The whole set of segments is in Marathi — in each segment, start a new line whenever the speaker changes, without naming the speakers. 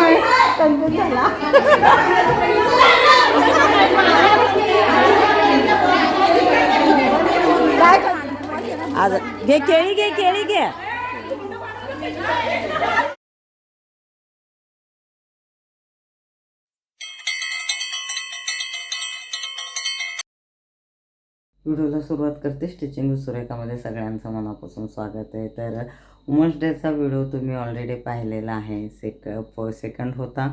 काय गेम आहे कन्फ्युज झाला
व्हिडिओला सुरुवात करते. स्टिचिंग सुरेखामध्ये सगळ्यांचं मनापासून स्वागत आहे. तर उमन्स डेचा व्हिडिओ तुम्ही ऑलरेडी पाहिलेला आहे. सेक सेकंड होता.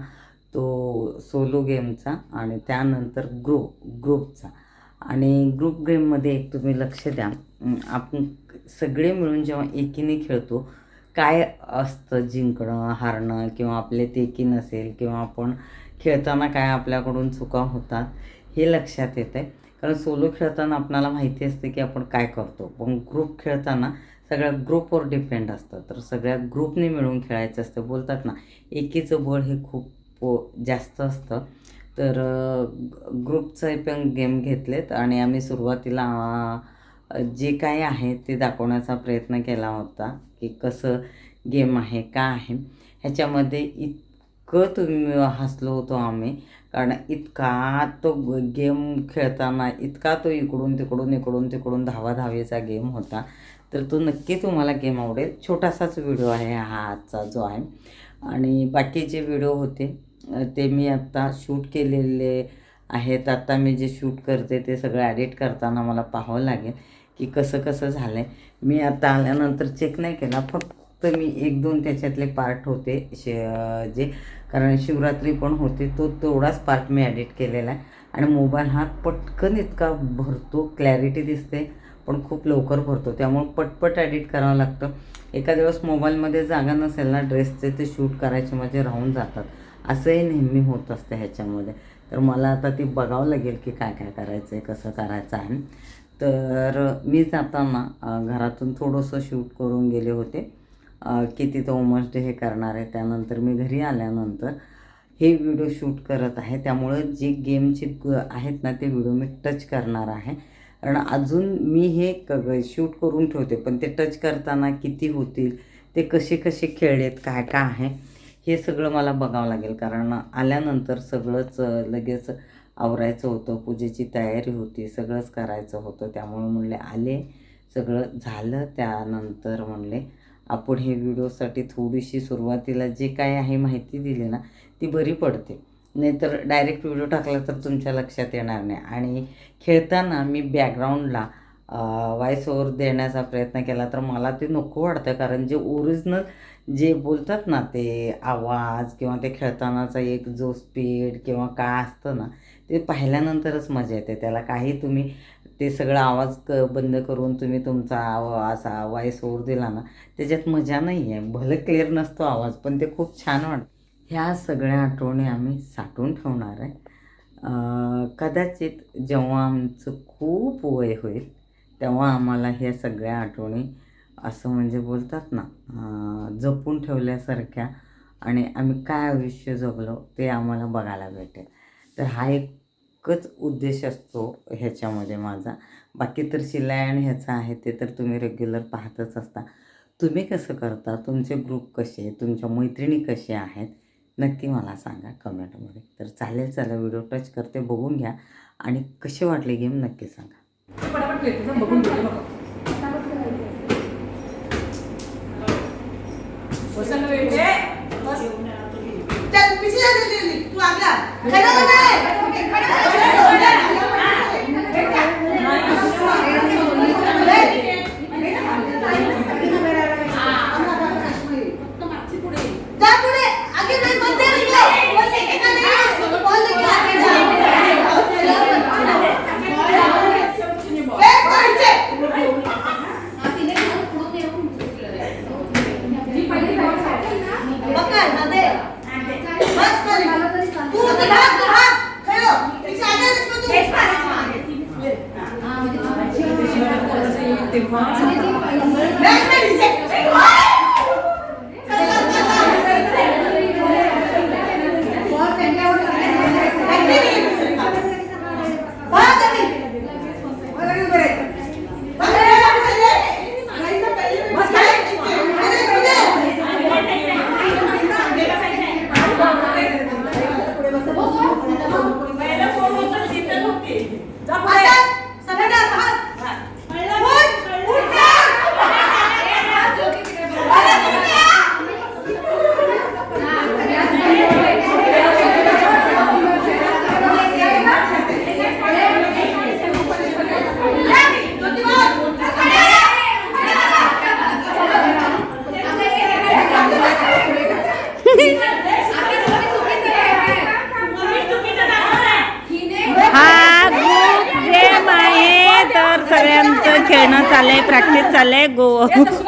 तो सोलो गेमचा आणि त्यानंतर ग्रुप ग्रुपचा आणि ग्रुप गेममध्ये एक तुम्ही लक्ष द्या. आपण सगळे मिळून जेव्हा एकीने खेळतो काय असतं जिंकणं हारणं किंवा आपले तेकी नसेल किंवा आपण खेळताना काय आपल्याकडून चुका होतात हे लक्षात येतं आहे कारण सोलो खेळताना आपणाला माहिती असते की आपण काय करतो. पण ग्रुप खेळताना सगळ्या ग्रुपवर डिपेंड असतं. तर सगळ्या ग्रुपने मिळून खेळायचं असतं. बोलतात ना एकीचं बळ हे खूप जास्त असतं. तर ग्रुपचं पण गेम घेतलेत आणि आम्ही सुरुवातीला जे काय आहे ते दाखवण्याचा प्रयत्न केला होता की कसं गेम आहे का आहे. ह्याच्यामध्ये इतकं तुम्ही हसलो होतो आम्ही. कारण इतका तो गेम खेळताना इतका तो इकडून तिकडून इकडून तिकडून धावाधावीचा गेम होता. तर तो नक्की तुम्हाला गेम आवडेल. छोटासाच व्हिडिओ आहे हा आजचा जो आहे. आणि बाकीचे व्हिडिओ होते ते मी आत्ता शूट केलेले आहेत. आत्ता मी जे शूट करते ते सगळं ॲडिट करताना मला पाहावं लागेल की कसं कसं झालं आहे मी आता आल्यानंतर चेक नाही केला फक्त मी एक दोन त्याच्यातले पार्ट होते शे जे कारण शिवरात्री पण होते तो तेवढाच पार्ट मी ॲडिट केलेला आहे. आणि मोबाईल हा पटकन इतका भरतो क्लॅरिटी दिसते पण खूप लवकर भरतो. त्यामुळे पटपट ॲडिट करावं लागतं. एखाद्या वेळेस मोबाईलमध्ये जागा नसेल ना ड्रेसचे ते शूट करायचे माझे राहून जातात. असंही नेहमी होत असतं ह्याच्यामध्ये. तर मला आता ते बघावं लागेल की काय काय करायचं आहे कसं करायचं आहे. तर मी जाताना घरातून थोडंसं शूट करून गेले होते. किती तो तिथं डे हे करणार आहे. त्यानंतर मी घरी आल्यानंतर हे व्हिडिओ शूट करत आहे. त्यामुळं जे गेमचे ग- आहेत ना ते व्हिडिओ मी टच करणार आहे. कारण अजून मी हे क शूट करून ठेवते. पण ते टच करताना किती होतील ते कसे कसे खेळलेत काय काय आहे हे सगळं मला बघावं लागेल. कारण आल्यानंतर सगळंच लगेच आवरायचं होतं. पूजेची तयारी होती सगळंच करायचं होतं. त्यामुळे म्हणले आले सगळं झालं. त्यानंतर म्हणले आपण हे व्हिडिओसाठी थोडीशी सुरुवातीला जे काय आहे माहिती दिली ना ती बरी पडते. नाहीतर डायरेक्ट व्हिडिओ टाकला तर तुमच्या लक्षात येणार नाही. आणि खेळताना मी बॅकग्राऊंडला व्हॉइस ओवर देण्याचा प्रयत्न केला तर मला ते नको वाटतं. कारण जे ओरिजिनल जे बोलतात ना ते आवाज किंवा ते खेळतानाचा एक जो स्पीड किंवा काय असतं ना ते पाहिल्यानंतरच मजा येते. त्याला काही तुम्ही ते सगळं आवाज क बंद करून तुम्ही तुमचा आवा असा व्हॉइस ओवर दिला ना त्याच्यात मजा नाही आहे भलं क्लिअर नसतो आवाज पण ते खूप छान वाटतं ह्या सगळ्या आठवणी आम्ही साठवून ठेवणार आहे. कदाचित जेव्हा आमचं खूप वय होईल तेव्हा आम्हाला ह्या सगळ्या आठवणी असं म्हणजे बोलतात ना जपून ठेवल्यासारख्या आणि आम्ही काय आयुष्य जगलो ते आम्हाला बघायला भेटेल. तर हा एक एकच उद्देश असतो ह्याच्यामध्ये माझा. बाकी तर शिलाई आणि ह्याचा आहे ते तर तुम्ही रेग्युलर पाहतच असता. तुम्ही कसं करता? तुमचे ग्रुप कसे? तुमच्या मैत्रिणी कसे आहेत? नक्की मला सांगा कमेंटमध्ये तर चालेल चला व्हिडिओ टच करते बघून घ्या. आणि कसे वाटले गेम नक्की सांगा.
तेव्हा
essa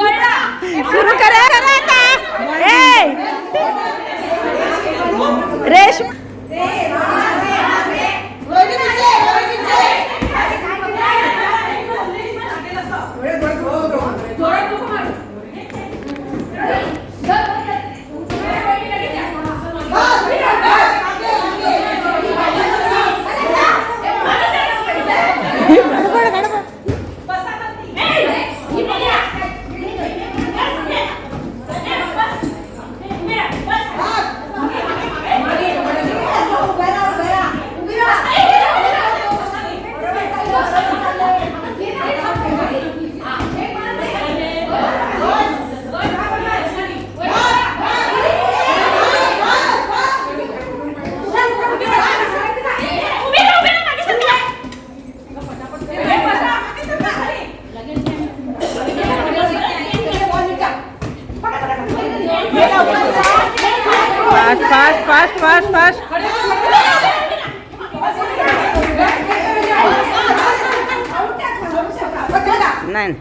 fast fast fast fast fast. नाही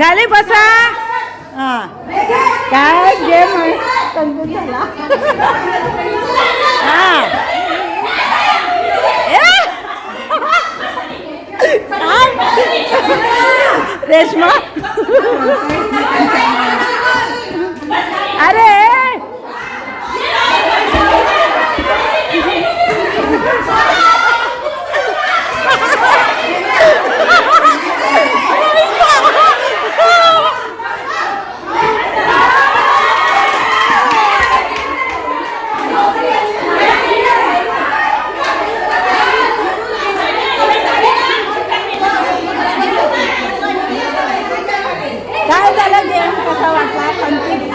खाली बसा हा काय गेम आहे कंजूस झाला हा ए! काय? रेश्मा अरे काय झालं गेम कसा वाटला कंटिन्यू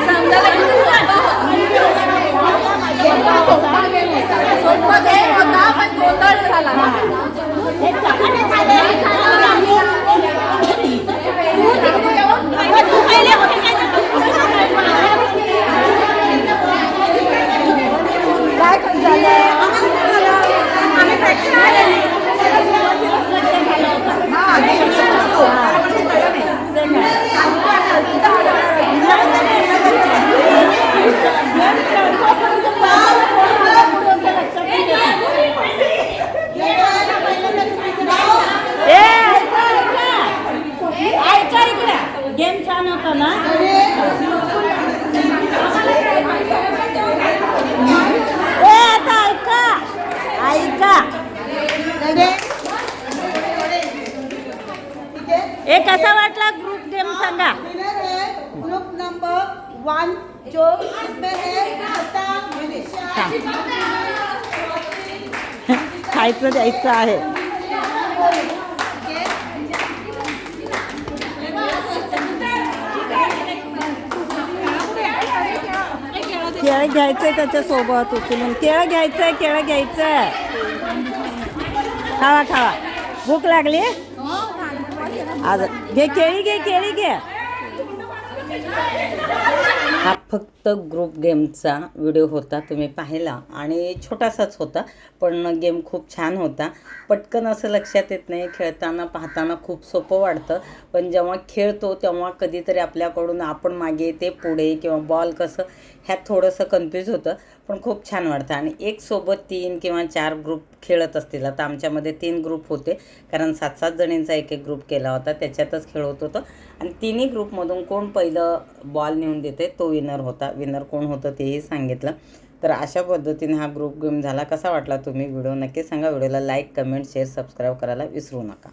काय ए, ऐका, ऐका. ऐका इकडे गेम छान होता ना ए आता ऐका ऐका ए कसा वाटला ग्रुप गेम सांगा.
विनर है ग्रुप नंबर वन जो इसमें है लता मनीषा
खायचं द्यायचं आहे. केळ घ्यायचंय त्याच्या सोबत उचलून. केळ घ्यायचंय केळ घ्यायचंय. खावा खावा. भूक लागली? आज घे केळी घे केळी घे
हा फक्त ग्रुप गेमचा व्हिडिओ होता तुम्ही पाहिला. आणि छोटासाच होता पण गेम खूप छान होता. पटकन असं लक्षात येत नाही खेळताना पाहताना खूप सोपं वाटतं. पण जेव्हा खेळतो तेव्हा कधीतरी आपल्याकडून आपण मागे ते पुढे किंवा बॉल कसं ह्यात थोडंसं कन्फ्यूज होतं. पण खूप छान वाटतं. आणि एक सोबत तीन किंवा चार ग्रुप खेळत असतील. आता आमच्यामध्ये तीन ग्रुप होते कारण सात सात जणींचा एक एक ग्रुप केला होता त्याच्यातच खेळत होतं. आणि तिन्ही ग्रुपमधून कोण पहिलं बॉल नेऊन देते तो विनर होता विनर कोण होतं तेही सांगितलं. तर अशा पद्धतीने हा ग्रुप गेम झाला. कसा वाटला तुम्ही व्हिडिओ नक्की सांगा. व्हिडिओला लाईक कमेंट शेअर सबस्क्राईब करायला विसरू नका.